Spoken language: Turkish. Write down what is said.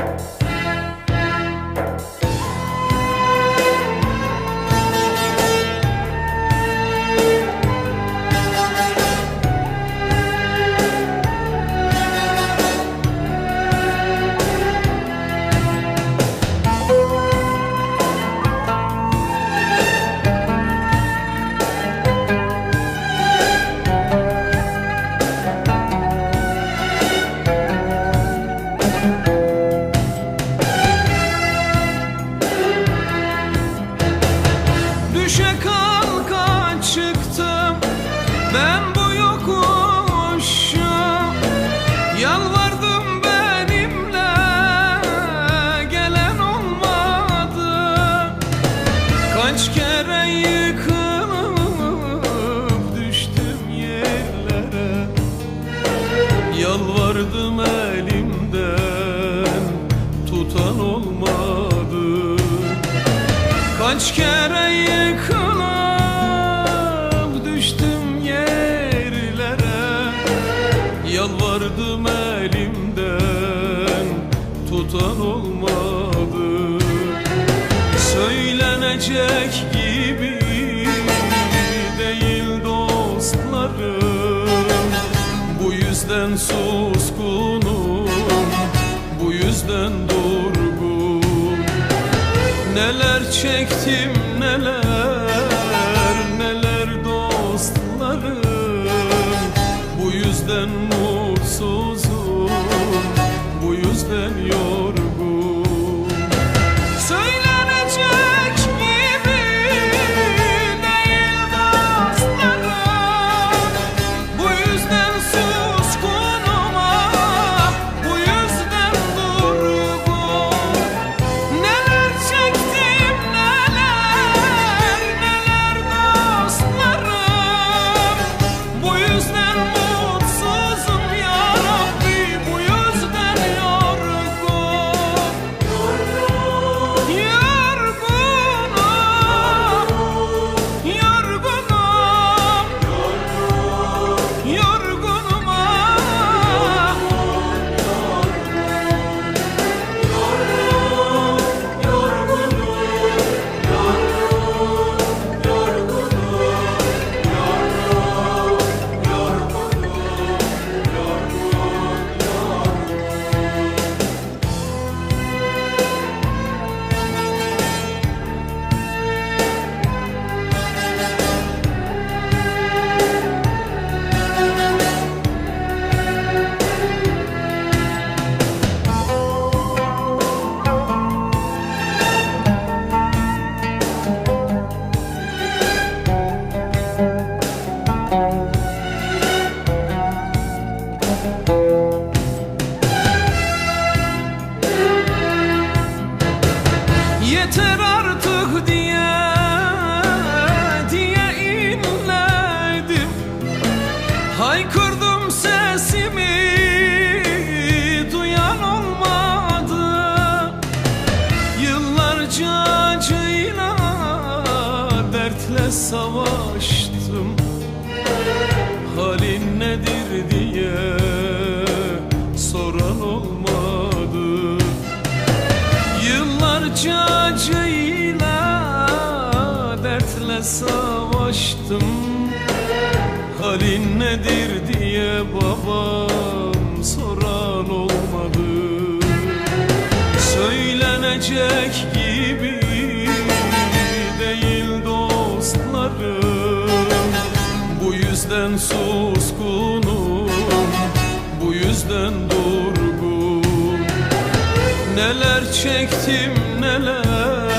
Bye. Kaç kere yıkılıp düştüm yerlere. Yalvardım elimden tutan olmadı. Söylenecek gibi değil dostlarım. Bu yüzden suskunum, bu yüzden çektim neler neler dostlarım. Bu yüzden mutsuzum Yıllarca acıyla dertle savaştım. Halin nedir diye soran olmadı. Yıllarca acıyla dertle savaştım. Halin nedir diye babam Söylenecek gibi değil dostlarım. Bu yüzden suskunum, bu yüzden durgun Neler çektim neler